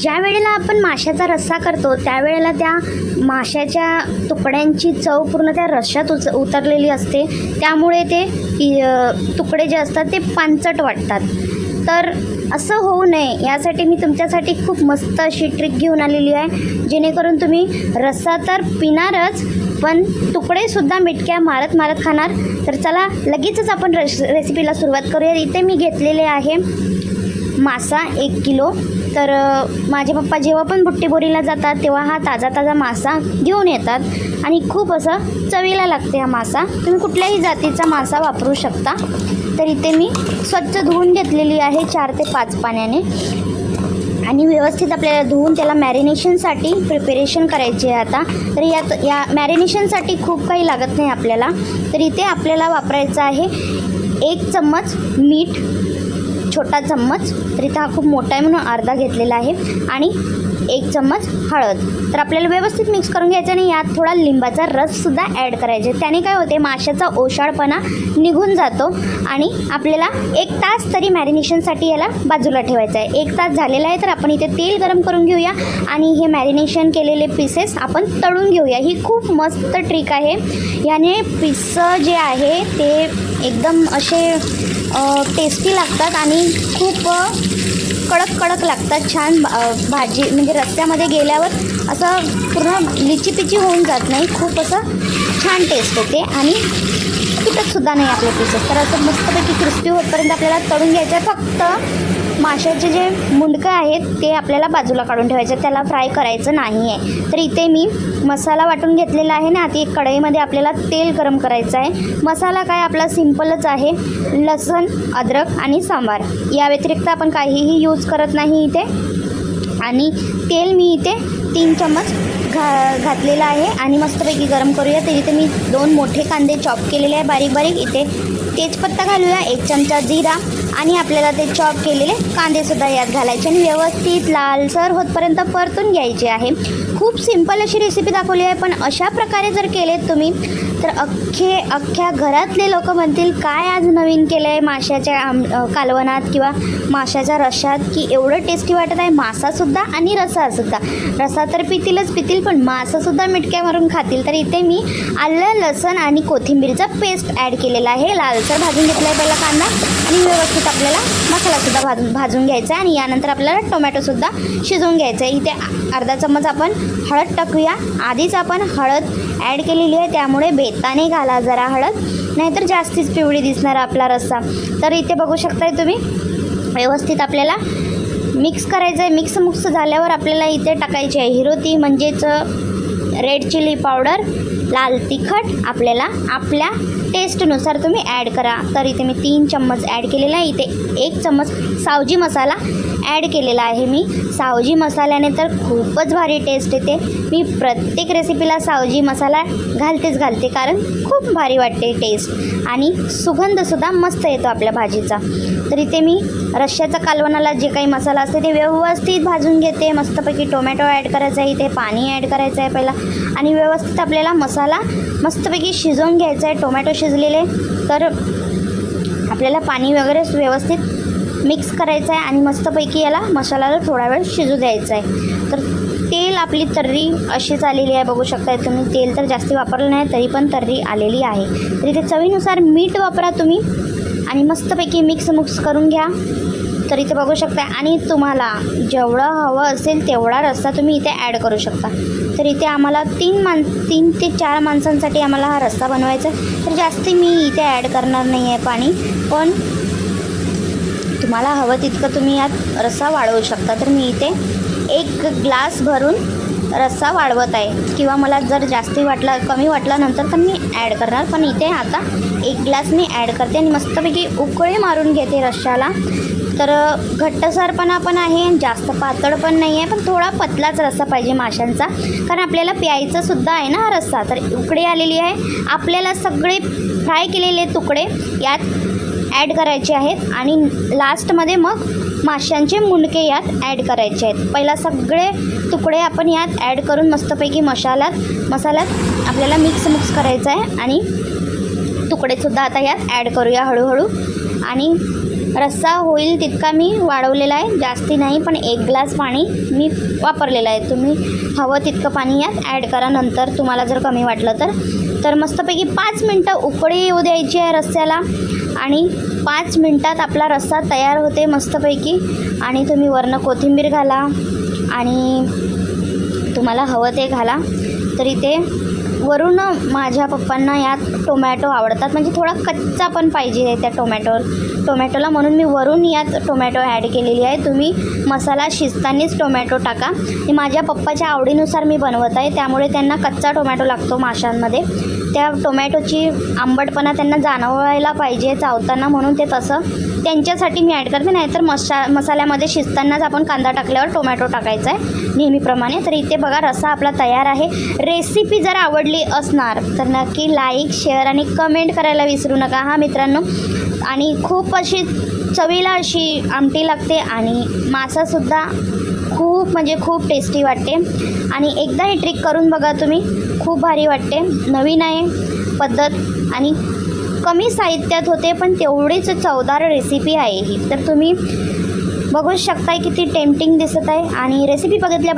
ज्या वेळेला आपण माशाचा रस्सा करतो त्यावेळेला त्या माशाच्या तुकड्यांची चव पूर्ण त्या रश्श्यात उच उतरलेली असते. त्यामुळे ते तुकडे जे असतात ते पांचट वाटतात. तर असं होऊ नये. यासाठी मी तुमच्यासाठी खूप मस्त अशी ट्रिक घेऊन आलेली आहे. जेणेकरून तुम्ही रस्सा तर पिणारच पण तुकडेसुद्धा मिटक्या मारत मारत खाणार. तर चला लगेचच आपण रेस रेसिपीला सुरुवात करूया. इथे मी घेतलेले आहे मासा एक किलो. तर माझे पप्पा जेव्हा पण बुट्टीबोरीला जातात तेव्हा हा ताजा ताजा मासा घेऊन येतात. आणि खूप असं चवीला लागते हा मासा. तुम्ही कुठल्याही जातीचा मासा वापरू शकता. तर इथे मी स्वच्छ धुवून घेतलेली आहे चार ते पाच पाण्याने. आणि व्यवस्थित आपल्याला धुवून त्याला मॅरिनेशनसाठी प्रिपेरेशन करायची आहे आता. तर यात या मॅरिनेशनसाठी खूप काही लागत नाही आपल्याला. तर इथे आपल्याला वापरायचं आहे एक चम्मच मीठ छोटा चम्मच तर इथं हा खूप मोठा आहे म्हणून अर्धा घेतलेला आहे. आणि एक चम्मच हळद. तर आपल्याला व्यवस्थित मिक्स करून घ्यायचं आणि यात थोडा लिंबाचा रससुद्धा ॲड करायचे त्याने काय होते माशाचा ओशाळपणा निघून जातो आणि आपल्याला एक तास तरी मॅरिनेशनसाठी याला बाजूला ठेवायचं आहे. एक तास झालेला आहे तर आपण इथे तेल गरम करून घेऊया आणि हे मॅरिनेशन केलेले पीसेस आपण तळून घेऊया. ही खूप मस्त ट्रिक आहे. याने पिसं जे आहे ते एकदम असे टेस्टी लागतात आणि खूप कडक कडक लागतात छान भाजी. म्हणजे रस्त्यामध्ये गेल्यावर असं पूर्ण लिचीपिची होऊन जात नाही. खूप असं छान टेस्ट होते आणि तुटतसुद्धा नाही आपले पीसेस तर असं मस्तपैकी क्रिस्पी होतपर्यंत आपल्याला तळून घ्यायचं आहे. फक्त माशाचे जे मुंडकं आहेत ते आपल्याला बाजूला काढून ठेवायचं. त्याला फ्राय करायचं नाही आहे तर इथे मी मसाला वाटून घेतलेला आहे ना ती एक कढईमध्ये आपल्याला तेल गरम करायचं आहे. मसाला काय आपला सिम्पलच आहे. लसण अद्रक आणि सांबार. या व्यतिरिक्त आपण काहीही यूज करत नाही इथे. आणि तेल मी इथे तीन चम्मच घा घातलेलं आहे. आणि मस्तपैकी गरम करूया. तर इथे मी दोन मोठे कांदे चॉप केलेले आहे. बारीक बारीक इथे तेजपत्ता घालूया एक चमचा जिरा आणि आपल्याला ते चॉप केलेले कांदेसुद्धा यात घालायचे आणि व्यवस्थित लालसर होतपर्यंत परतून घ्यायचे आहे. खूप सिंपल अशी रेसिपी दाखवली आहे पण अशा प्रकारे जर केलेत तुम्ही तर अख्खे अख्ख्या घरातले लोक म्हणतील काय आज नवीन केलं आहे माशाच्या आम कालवणात किंवा माशाच्या रशात? की एवढं टेस्टी वाटत आहे मासासुद्धा आणि रसासुद्धा रसा तर पितीलच पितील पण मासासुद्धा मिटक्या मारून खातील. तर इथे मी आलं लसण आणि कोथिंबीरचा पेस्ट ॲड केलेला आहे. लालसर भाजून घेतला आहे पहिला कांदा आणि व्यवस्थित आपल्याला मसालासुद्धा भाजून भाजून घ्यायचा आहे. आणि यानंतर आपल्याला टोमॅटोसुद्धा शिजवून घ्यायचं आहे. इथे अर्धा चम्मच आपण हळद टाकूया. आधीच आपण हळद ॲड केलेली आहे. त्यामुळे बे बेताने घाला जरा हळद. नाहीतर जास्तीच पिवळी दिसणार आपला रस्सा. तर इथे बघू शकताय तुम्ही व्यवस्थित आपल्याला मिक्स करायचं आहे मिक्स मुक्स झाल्यावर आपल्याला इथे टाकायची आहे. हिरोती म्हणजेच रेड चिली पावडर लाल तिखट आपल्याला आपल्या टेस्टनुसार तुम्ही ॲड करा. तर इथे मी तीन चम्मच ॲड केलेला आहे. इथे एक चम्मच सावजी मसाला ॲड केलेला आहे मी. सावजी मसाल्याने तर खूपच भारी टेस्ट येते. मी प्रत्येक रेसिपीला सावजी मसाला घालतेच घालते कारण खूप भारी वाटते टेस्ट आणि सुगंधसुद्धा मस्त येतो आपल्या भाजीचा. तर इथे मी रश्श्याचा कालवणाला जे काही मसाला असते ते व्यवस्थित भाजून घेते. मस्तपैकी टोमॅटो ॲड करायचा आहे इथे पाणी ॲड करायचं आहे पहिला. आणि व्यवस्थित आपल्याला मसाला मस्तपैकी शिजवून घ्यायचा आहे. टोमॅटो शिजलेले. तर आपल्याला पाणी वगैरे व्यवस्थित मिक्स करायचं आहे आणि मस्तपैकी याला मसाल्याला थोडा वेळ शिजू द्यायचा आहे तर तेल आपली तर्री अशीच आलेली आहे बघू शकताय तुम्ही. तेल तर जास्त वापरलं नाही तरी पण तर्री आलेली आहे. तर इथे चवीनुसार मीठ वापरा तुम्ही आणि मस्तपैकी मिक्स मुक्स करून घ्या. तर इथे बघू शकता आणि तुम्हाला जेवढं हवं असेल तेवढा रस्सा तुम्ही इथे ॲड करू शकता. तर इथे आम्हाला तीन मान तीन ते चार माणसांसाठी आम्हाला हा रस्सा बनवायचा आहे तर जास्ती मी इथे ॲड करणार नाही आहे पाणी पण तुम्हाला हवं तितकं तुम्ही यात रस्सा वाढवू शकता. तर मी इथे एक ग्लास भरून रस्सा वाढवत आहे. किंवा मला जर जास्ती वाटला कमी वाटला नंतर तर मी ॲड करणार. पण इथे आता एक ग्लास मी ॲड करते आणि मस्तपैकी उकळी मारून घेते रश्श्याला तर घट्टसरपणा पण आहे जास्त पातळ पण नाही आहे पण थोडा पतलाच रस्सा पाहिजे माशांचा. कारण आपल्याला प्यायचासुद्धा आहे ना हा रस्सा. तर उकळी आलेली आहे. आपल्याला सगळे फ्राय केलेले तुकडे यात ॲड करायचे आहेत आणि लास्टमध्ये मग माशांचे मुंडके यात ॲड करायचे आहेत. पहिला सगळे तुकडे आपण यात ॲड करून मस्तपैकी मसाल्यात मसाल्यात आपल्याला मिक्स मिक्स करायचं आहे आणि तुकडेसुद्धा आता यात ॲड करूया हळूहळू. आणि रस्सा होईल तितका मी वाढवलेला आहे जास्ती नाही पण एक ग्लास पाणी मी वापरलेलं आहे. तुम्ही हवं तितकं पाणी यात ॲड करा नंतर तुम्हाला जर कमी वाटलं तर. तर मस्तपैकी पाच मिनटं उकळी येऊ द्यायची आहे रस्स्याला. आणि पाच मिनटात आपला रस्सा तयार होते मस्तपैकी. आणि तुम्ही वरनं कोथिंबीर घाला आणि तुम्हाला हवं ते घाला. तर इथे वरून माझ्या पप्पांना यात टोमॅटो आवडतात. म्हणजे थोडा कच्चा पण पाहिजे त्या टोमॅटोवर. टोमॅटोला म्हणून मी वरून यात टोमॅटो ॲड केलेली आहे. तुम्ही मसाला शिजतानीच टोमॅटो टाका. हे माझ्या पप्पाच्या आवडीनुसार मी बनवत आहे. त्यामुळे त्यांना कच्चा टोमॅटो लागतो माशांमध्ये. त्या टोमॅटोची आंबटपणा त्यांना जाणवायला पाहिजे चावताना म्हणून ते तसं त्यांच्यासाठी मी ॲड करते नाहीतर मसा मसाल्यामध्ये शिजतानाच आपण कांदा टाकल्यावर टोमॅटो टाकायचा आहे नेहमीप्रमाणे. तर इथे बघा रसा आपला तयार आहे. रेसिपी जर आवडली असणार तर नक्की लाईक शेअर आणि कमेंट करायला विसरू नका. हा मित्रांनो आणि खूप अशी चवीला अशी आमटी लागते आणि मासासुद्धा खूप म्हणजे खूप टेस्टी वाटते. आणि एकदा ही ट्रिक करून बघा तुम्ही खूप भारी वाटते. नवीन आहे पद्धत आणि कमी साहित्यात होते पण तेवढीच चवदार रेसिपी आहे ही. तर तुम्ही बघू शकताय किती टेम्पटिंग दिसत आहे. आणि रेसिपी बघितल्याबद्दल